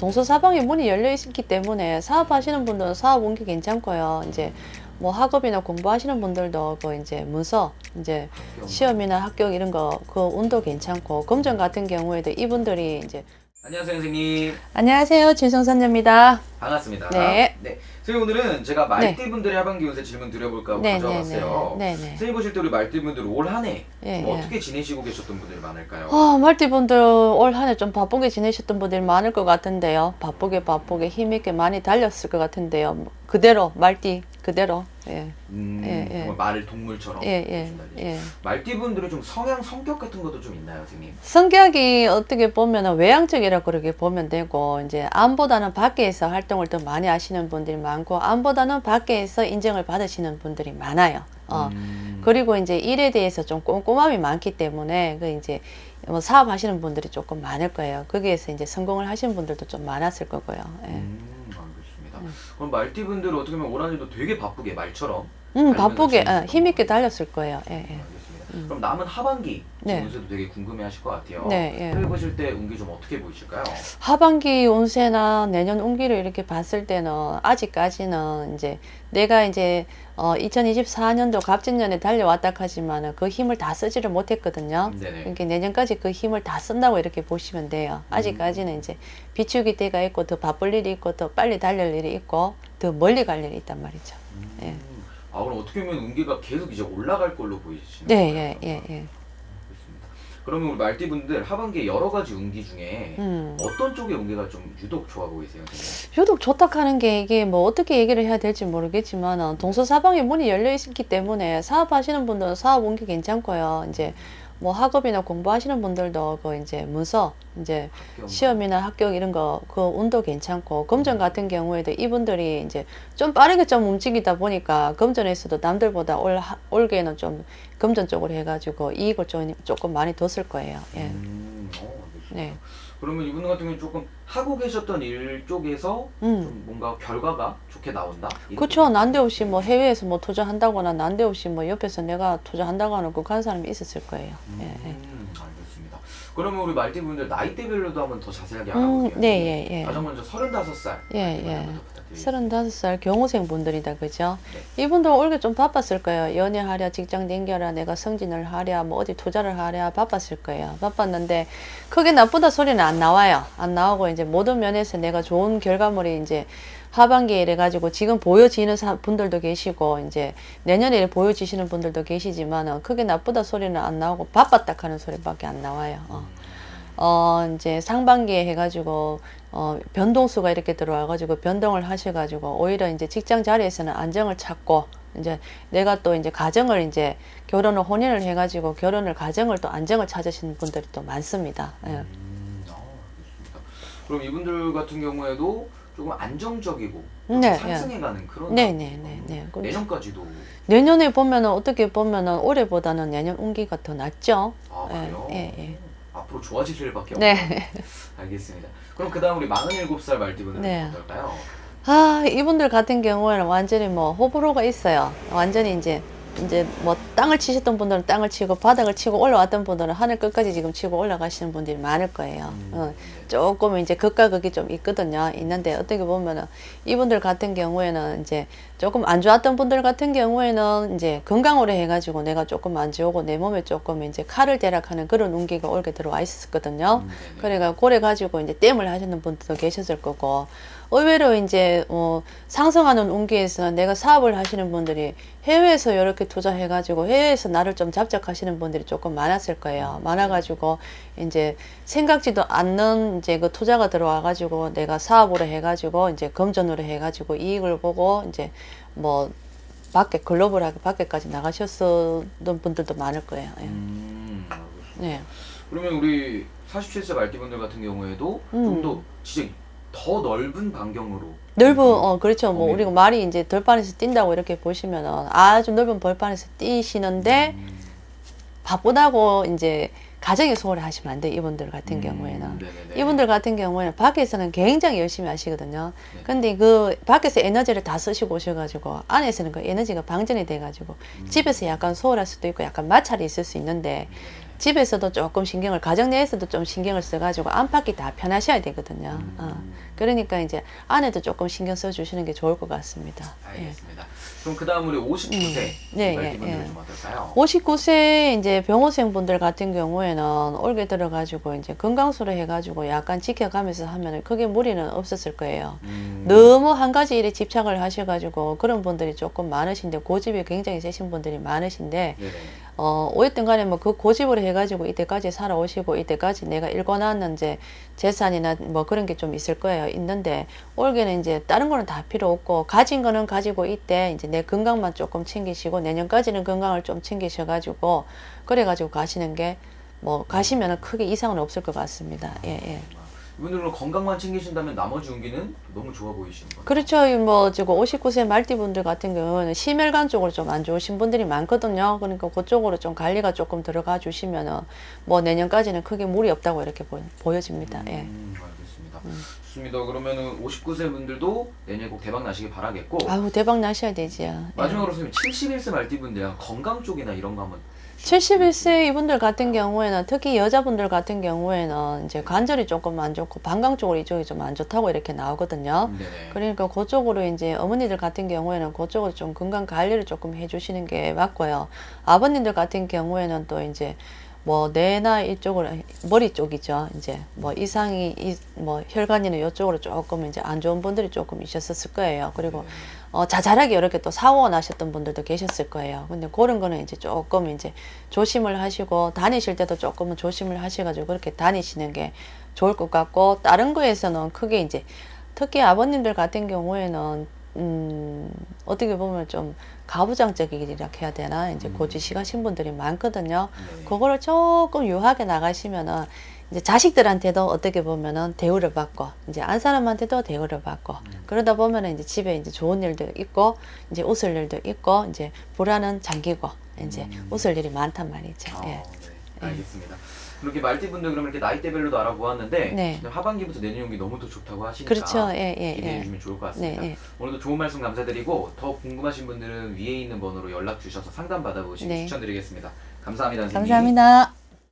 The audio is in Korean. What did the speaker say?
동서 사방에 문이 열려 있기 때문에 사업하시는 분들은 사업 옮기 괜찮고요. 이제 뭐 학업이나 공부하시는 분들도 그 이제 문서 이제 시험이나 합격 이런 거 그 운도 괜찮고 검정 같은 경우에도 이분들이 이제 안녕하세요 선생님 안녕하세요 진성선녀입니다. 반갑습니다 네. 선생님 오늘은 제가 말띠분들의 하반기 운세 질문 드려볼까 하고 가져와봤어요 네네 네. 선생님 보실 때 우리 말띠분들 올 한해 예, 예. 어떻게 지내시고 계셨던 분들이 많을까요? 아, 말띠분들 올 한해 좀 바쁘게 지내셨던 분들이 많을 것 같은데요. 바쁘게 바쁘게 힘있게 많이 달렸을 것 같은데요. 뭐 그대로 말띠 그대로 예. 음, 예, 예. 정말 말 동물처럼 예, 예, 달리시고. 예. 말띠분들의 좀 성향 성격 같은 것도 좀 있나요 선생님? 성격이 어떻게 보면 외향적이라 그렇게 보면 되고 이제 암보다는 밖에서 활동을 더 많이 하시는 분들이 많고 암보다는 밖에서 인정을 받으시는 분들이 많아요. 어. 음, 그리고 이제 일에 대해서 좀 꼼꼼함이 많기 때문에 그 이제 뭐 사업하시는 분들이 조금 많을 거예요. 거기에서 이제 성공을 하신 분들도 좀 많았을 거고요. 예. 음, 그럼 말띠분들은 어떻게 보면 올 한해도 되게 바쁘게 말처럼 음, 바쁘게 어, 힘있게. 달렸을 거예요. 예, 예. 알겠습니다 그럼 남은 하반기 네. 운세도 되게 궁금해하실 것 같아요 네, 예. 그래 보실 때 운기 좀 어떻게 보이실까요? 하반기 운세나 내년 운기를 이렇게 봤을 때는 아직까지는 이제 내가 이제 어 2024년도 갑진년에 달려왔다 하지만은 그 힘을 다 쓰지를 못했거든요. 네네 그러니까 내년까지 그 힘을 다 쓴다고 이렇게 보시면 돼요. 아직까지는 이제 비추기 때가 있고 더 바쁠 일이 있고 더 빨리 달릴 일이 있고 더 멀리 갈 일이 있단 말이죠. 예. 음. 아 그럼 어떻게 보면 운기가 계속 이제 올라갈 걸로 보이시는 네, 거예요? 예, 예, 예. 그렇습니다. 그러면 우리 말띠분들 하반기에 여러 가지 운기 중에 음. 어떤 쪽의 운기가 좀 유독 좋아 보이세요? 선생님? 유독 좋다 하는 게 이게 뭐 어떻게 얘기를 해야 될지 모르겠지만 동서사방에 문이 열려 있기 때문에 사업하시는 분들은 사업 옮기 괜찮고요. 이제 뭐 학업이나 공부하시는 분들도 그 이제 문서 이제 학교 시험이나 합격 이런 거 그 운도 괜찮고 검정 같은 경우에도 이분들이 이제 좀 빠르게 좀 움직이다 보니까 검전에서도 남들보다 올 하- 올게는 좀 검전 쪽으로 해가지고 이익을 좀 조금 많이 뒀을 거예요. 예. 음, 어. 네. 그러면 이분 같은 경우는 조금 하고 계셨던 일 쪽에서 음. 좀 뭔가 결과가 좋게 나온다? 이렇게 그렇죠. 난데없이 뭐 해외에서 뭐 투자한다거나 난데없이 뭐 옆에서 내가 투자한다고 하는 그한 사람이 있었을 거예요. 예, 예. 음, 알겠습니다. 그러면 우리 말띠분들 나이대별로도 한번 더 자세하게 음, 알아볼게요. 네, 예, 예. 가장 먼저 35살. 예, 예. 부탁드리겠습니다. 서른다섯 살 경호생 분들이다, 그죠? 네. 이분들 올해 좀 바빴을 거예요. 연애하랴, 직장 댕겨라, 내가 승진을 하랴, 뭐 어디 투자를 하랴, 바빴을 거예요. 바빴는데, 크게 나쁘다 소리는 안 나와요. 안 나오고, 이제 모든 면에서 내가 좋은 결과물이 이제 하반기에 이래 가지고 지금 보여지는 사- 분들도 계시고, 이제 내년에 보여지시는 분들도 계시지만, 크게 나쁘다 소리는 안 나오고, 바빴다 하는 소리밖에 안 나와요. 어. 어, 이제 상반기에 해가지고, 어, 변동수가 이렇게 들어와가지고 변동을 하셔가지고 오히려 이제 직장 자리에서는 안정을 찾고 이제 내가 또 이제 가정을 이제 결혼을 혼인을 해가지고 결혼을 가정을 또 안정을 찾으시는 분들이 또 많습니다. 예. 음, 아, 알겠습니다. 그럼 이분들 같은 경우에도 조금 안정적이고 네, 상승해가는 그런 네, 네, 네, 네. 그럼 내년까지도 내년에 보면은 어떻게 보면은 올해보다는 내년 운기가 더 낫죠. 아 예, 그래요? 예, 예. 앞으로 좋아질 일밖에 없네요. 네. 알겠습니다. 그럼 그다음 우리 47살 말띠분은 네. 어떨까요? 아, 이분들 같은 경우에는 완전히 뭐 호불호가 있어요. 완전히 이제 이제 뭐 땅을 치셨던 분들은 땅을 치고 바닥을 치고 올라왔던 분들은 하늘 끝까지 지금 치고 올라가시는 분들이 많을 거예요. 음, 어, 네. 조금 이제 극과 극이 좀 있거든요. 있는데 어떻게 보면은 이분들 같은 경우에는 이제 조금 안 좋았던 분들 같은 경우에는 이제 건강으로 해가지고 내가 조금 안 좋고 내 몸에 조금 이제 칼을 대락하는 그런 운기가 올게 들어와 있었거든요. 음, 네네. 그래가 고래 가지고 이제 땜을 하시는 분들도 계셨을 거고 의외로 이제 어, 상승하는 운기에서 내가 사업을 하시는 분들이 해외에서 이렇게 투자해가지고 해외에서 나를 좀 잡작하시는 분들이 조금 많았을 거예요. 많아가지고 이제 생각지도 않는 이제 그 투자가 들어와가지고 내가 사업으로 해가지고 이제 검전으로 해가지고 이익을 보고 이제 뭐 밖에 글로벌하게 밖에까지 나가셨던 분들도 많을 거예요. 예. 음, 알겠습니다. 네. 그러면 우리 47세 말띠분들 같은 경우에도 음. 좀더 진짜 더 넓은 반경으로 넓은 어 그렇죠 뭐 범위. 우리가 말이 이제 벌판에서 뛴다고 이렇게 보시면은 아주 넓은 벌판에서 뛰시는데 음, 바쁘다고 이제 가정에 소홀히 하시면 안돼 이분들 같은 음, 경우에는 네네네. 이분들 같은 경우에는 밖에서는 굉장히 열심히 하시거든요. 네. 근데 그 밖에서 에너지를 다 쓰시고 오셔가지고 안에서는 그 에너지가 방전이 돼가지고 음. 집에서 약간 소홀할 수도 있고 약간 마찰이 있을 수 있는데 집에서도 조금 신경을 가정 내에서도 좀 신경을 써가지고 안팎이 다 편하셔야 되거든요. 음. 어. 그러니까 이제 안에도 조금 신경 써주시는 게 좋을 것 같습니다. 예. 알겠습니다. 그럼 그 다음 우리 59세 네, 말띠분들은 예, 예. 좀 어떨까요? 59세 이제 병호생분들 같은 경우에는 올게 들어가지고 이제 건강수로 해가지고 약간 지켜가면서 하면은 크게 무리는 없었을 거예요. 음, 너무 한 가지 일에 집착을 하셔가지고 그런 분들이 조금 많으신데 고집이 굉장히 세신 분들이 많으신데 네네. 어 어쨌든 간에 뭐 그 고집을 해가지고 이때까지 살아오시고 이때까지 내가 이제 재산이나 뭐 그런 게 좀 있을 거예요 있는데 올해는 이제 다른 거는 다 필요 없고 가진 거는 가지고 있대 이제 내 건강만 조금 챙기시고 내년까지는 건강을 좀 챙기셔가지고 그래가지고 가시는 게 뭐 가시면은 크게 이상은 없을 것 같습니다 예 예. 이분들은 건강만 챙기신다면 나머지 운기는 너무 좋아 보이시는 거예요. 그렇죠. 이뭐 지금 59세 말띠분들 같은 경우는 심혈관 쪽으로 좀 안 좋으신 분들이 많거든요. 그러니까 그쪽으로 좀 관리가 조금 들어가 주시면은 뭐 내년까지는 크게 무리 없다고 이렇게 보, 보여집니다. 예. 음, 알겠습니다. 좋습니다. 그러면은 59세 분들도 내년에 꼭 대박 나시길 바라겠고 아우 대박 나셔야 되지요. 예. 마지막으로 선생님 71세 말띠분들 건강 쪽이나 이런 거 한번 71세 이분들 같은 경우에는 특히 여자분들 같은 경우에는 이제 관절이 조금 안 좋고 방광 쪽으로 이쪽이 좀 안 좋다고 이렇게 나오거든요. 네네. 그러니까 그쪽으로 이제 어머니들 같은 경우에는 그쪽으로 좀 건강 관리를 조금 해주시는 게 맞고요. 아버님들 같은 경우에는 또 이제 뭐 뇌나 이쪽으로 머리 쪽이죠. 이제 뭐 이상이 이, 뭐 혈관이나 이쪽으로 조금 이제 안 좋은 분들이 조금 있었을 거예요. 그리고 네. 어, 자잘하게 이렇게 또 사고 나셨던 분들도 계셨을 거예요. 근데 그런 거는 이제 조금 이제 조심을 하시고 다니실 때도 조금은 조심을 하셔가지고 그렇게 다니시는 게 좋을 것 같고 다른 거에서는 크게 이제 특히 아버님들 같은 경우에는 음, 어떻게 보면 좀 가부장적이라 해야 되나 이제 음. 고지식하신 분들이 많거든요. 네. 그거를 조금 유하게 나가시면은 이제 자식들한테도 어떻게 보면은 대우를 받고 이제 안 사람한테도 대우를 받고 음. 그러다 보면은 이제 집에 이제 좋은 일도 있고 이제 웃을 일도 있고 이제 불안은 잠기고 이제 음. 웃을 일이 많단 말이죠. 아, 예. 네. 알겠습니다. 그렇게 말띠분들 그러면 이렇게 나이대별로도 알아보았는데 네. 하반기부터 내년 연기 너무 더 좋다고 하시니까 그렇죠. 예, 예, 기대해 예. 주시면 좋을 것 네, 같습니다. 네. 오늘도 좋은 말씀 감사드리고 더 궁금하신 분들은 위에 있는 번호로 연락 주셔서 상담 받아보시기 네. 추천드리겠습니다. 감사합니다. 선생님. 감사합니다.